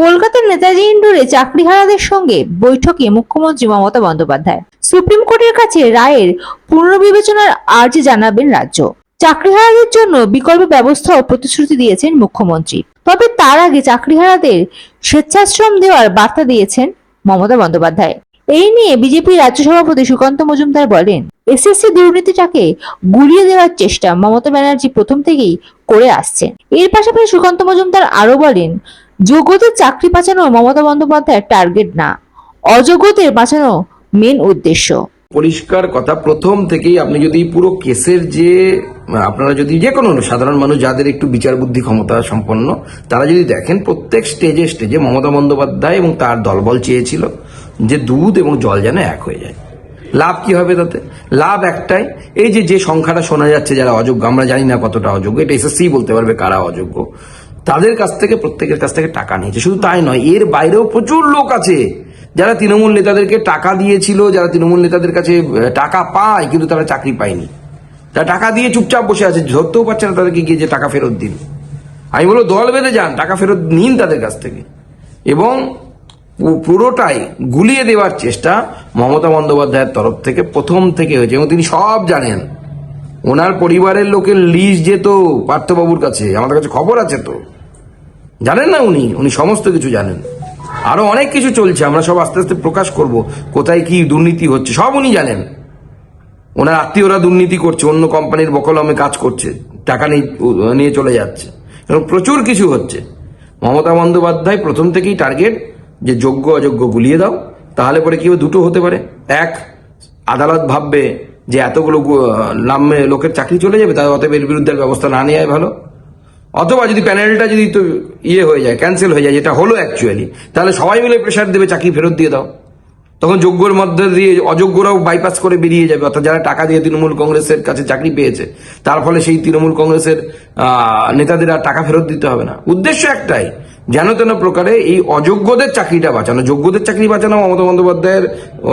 কলকাতার নেতাজি ইন্ডোরে চাকরিহারাদের সঙ্গে বৈঠকে মুখ্যমন্ত্রী মমতা বন্দ্যোপাধ্যায়। সুপ্রিম কোর্টের কাছে রায়ের পুনর্বিবেচনার আর্জি জানাবেন রাজ্য। চাকরিহারাদের জন্য বিকল্প ব্যবস্থাও প্রতিশ্রুতি দিয়েছেন মুখ্যমন্ত্রী। তবে তার আগে চাকরিহারাদের স্বেচ্ছাশ্রম দেওয়ার বার্তা দিয়েছেন মমতা বন্দ্যোপাধ্যায়। এই নিয়ে বিজেপি রাজ্য সভাপতি সুকান্ত মজুমদার বলেন, এসএসসি দুর্নীতিটাকে গুলিয়ে দেওয়ার চেষ্টা মমতা ব্যানার্জি প্রথম থেকেই করে আসছেন। এর পাশাপাশি সুকান্ত মজুমদার আরও বলেন যোগ্যদের চাকরি বাঁচানো মমতা বন্দ্যোপাধ্যায়ের টার্গেট না। অযোগ্যদের বাঁচানো মেন উদ্দেশ্য। পরিষ্কার কথা, প্রথম থেকেই আপনি যদি পুরো কেসের যে, আপনারা যদি যে কোনো সাধারণ মানুষ যাদের একটু বিচার বুদ্ধি ক্ষমতা সম্পন্ন, তারা যদি দেখেন প্রত্যেক স্টেজে স্টেজে মমতা বন্দ্যোপাধ্যায় এবং তার দলবল চেয়েছিল যে দুধ এবং জল যেন এক হয়ে যায়। লাভ কি হবে তাতে? লাভ একটাই, এই যে যে সংখ্যাটা শোনা যাচ্ছে যারা অযোগ্য, আমরা জানি না কতটা অযোগ্য, এটা এসএসসি বলতে পারবে কারা অযোগ্য। তাদের কাছ থেকে, প্রত্যেকের কাছ থেকে টাকা নিয়েছে। শুধু তাই নয়, এর বাইরেও প্রচুর লোক আছে। যারা তৃণমূল নেতাদেরকে টাকা দিয়েছিল, যারা তৃণমূল নেতাদের কাছে টাকা পায়, কিন্তু তারা চাকরি পায়নি। তারা টাকা দিয়ে চুপচাপ বসে আছে, ধরতেও পারছে না তাদেরকে গিয়ে যে টাকা ফেরত দিন। আমি বলব, দল বেঁধে যান, টাকা ফেরত নিন তাদের কাছ থেকে। এবং পুরোটাই গুলিয়ে দেওয়ার চেষ্টা মমতা বন্দ্যোপাধ্যায়ের তরফ থেকে, প্রথম থেকে হয়েছে। এবং তিনি সব জানেন। ওনার পরিবারের লোকের লিস্ট যেত পার্থবাবুর কাছে, আমাদের কাছে খবর আছে তো। জানেন না উনি? উনি সমস্ত কিছু জানেন। আরও অনেক কিছু চলছে, আমরা সব আস্তে আস্তে প্রকাশ করব, কোথায় কি দুর্নীতি হচ্ছে, সব উনি জানেন। ওনার আত্মীয়রা দুর্নীতি করছে, অন্য কোম্পানির বকলমে কাজ করছে, টাকা নিয়ে চলে যাচ্ছে। এবং প্রচুর কিছু হচ্ছে। মমতা বন্দ্যোপাধ্যায় প্রথম থেকেই টার্গেট যে যোগ্য, অযোগ্য গুলিয়ে দাও, তাহলে পরে কি? দুটো হতে পারে? এক, আদালত ভাববে যে এতগুলো নামে লোকের চাকরি চলে যাবে, তাহলে অতএব এর বিরুদ্ধে ব্যবস্থা না নেওয়াই ভালো। অথবা যদি প্যানেলটা যদি তো ইয়ে হয়ে যায় ক্যান্সেল হয়ে যায়, যেটা হলো অ্যাকচুয়ালি তাহলে সবাই মিলে প্রেশার দেবে, চাকরি ফেরত দিয়ে দাও। তখন যোগ্যর মধ্যে দিয়ে অযোগ্যরাও বাইপাস করে বেরিয়ে যাবে। অর্থাৎ যারা টাকা দিয়ে তৃণমূল কংগ্রেসের কাছে চাকরি পেয়েছে, তার ফলে সেই তৃণমূল কংগ্রেসের নেতাদের আর টাকা ফেরত দিতে হবে না। উদ্দেশ্য একটাই যেন তেন প্রকারে এই অযোগ্যদের চাকরিটা বাঁচানো, যোগ্যদের চাকরি বাঁচানো মমতা বন্দ্যোপাধ্যায়ের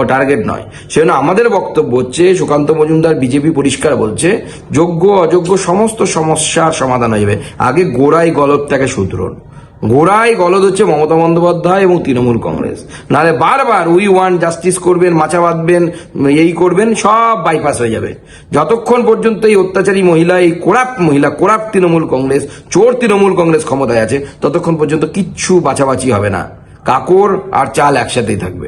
টার্গেট নয়। সেজন্য আমাদের বক্তব্য হচ্ছে, সুকান্ত মজুমদার, বিজেপি পরিষ্কার বলছে, যোগ্য, অযোগ্য সমস্ত সমস্যার সমাধান হয়ে যাবে। আগে গোড়াই গলতটাকে শুধরুন। গোড়ায় গলদ হচ্ছে মমতা বন্দ্যোপাধ্যায় এবং তৃণমূল কংগ্রেস। নাহলে বারবার উই ওয়ান জাস্টিস করবেন মাছা বাঁধবেন এই করবেন, সব বাইপাস হয়ে যাবে। যতক্ষণ পর্যন্ত এই অত্যাচারী মহিলা, এই কোরাপ মহিলা, কোরাপ তৃণমূল কংগ্রেস, চোর তৃণমূল কংগ্রেস ক্ষমতায় আছে, ততক্ষণ পর্যন্ত কিচ্ছু বাছাবাছি হবে না। কাকর আর চাল একসাথেই থাকবে।